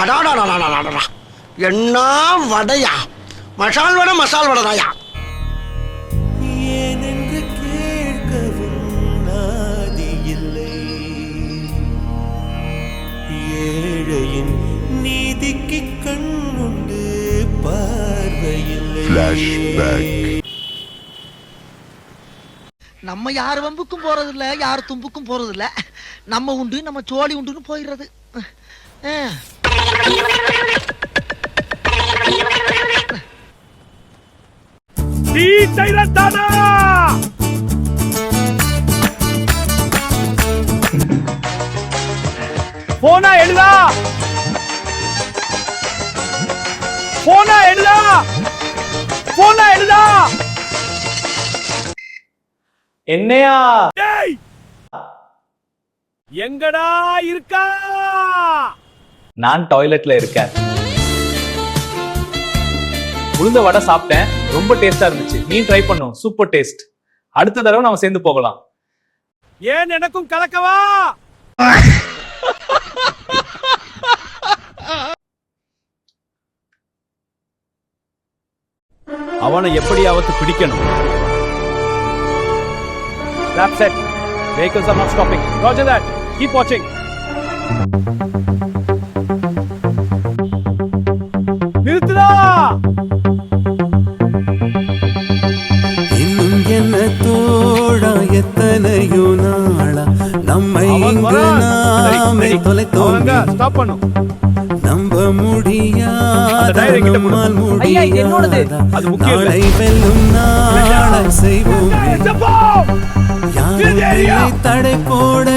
அடாடாடாடாடாடா என்ன வடையா? மசால் வடை மசால் வடை தாயா? ஏனென்று கேட்கவும் நாதி இல்லை ஏழையின் நீதிக்கு கண்ணுண்டு பார்வையில்லை. நம்ம யார் வம்புக்கும் போறது இல்ல யார் தும்புக்கும் போறது இல்ல நம்ம உண்டு நம்ம சோழி உண்டுன்னு போயிடுறது. அஹ். போனா எழுதா? போனா எழுதா? போனா எழுதா? என்னையா? எங்கடா இருக்கா? நான் டாய்லெட்ல இருக்கேன் உளுந்த வடை சாப்பிட்டேன் ரொம்ப டேஸ்டா இருந்துச்சு நீ ட்ரை பண்ணும் சூப்பர் டேஸ்ட் அடுத்த தடவை நம்ம சேர்ந்து போகலாம் ஏன் எனக்கும் கலக்கவா அவனை எப்படியாவது பிடிக்கணும் That's it. Vehicles are not stopping. Roger that. Keep watching. எத்தனையோ நாளா. நம்மை இங்கு நாமே அவங்க ஸ்டாப் பண்ணும். நம்ப முடியாத. நம்மால். முடியாத. நாளை வெல்லும் நாளை செய்வோம். யாரும் தடை போட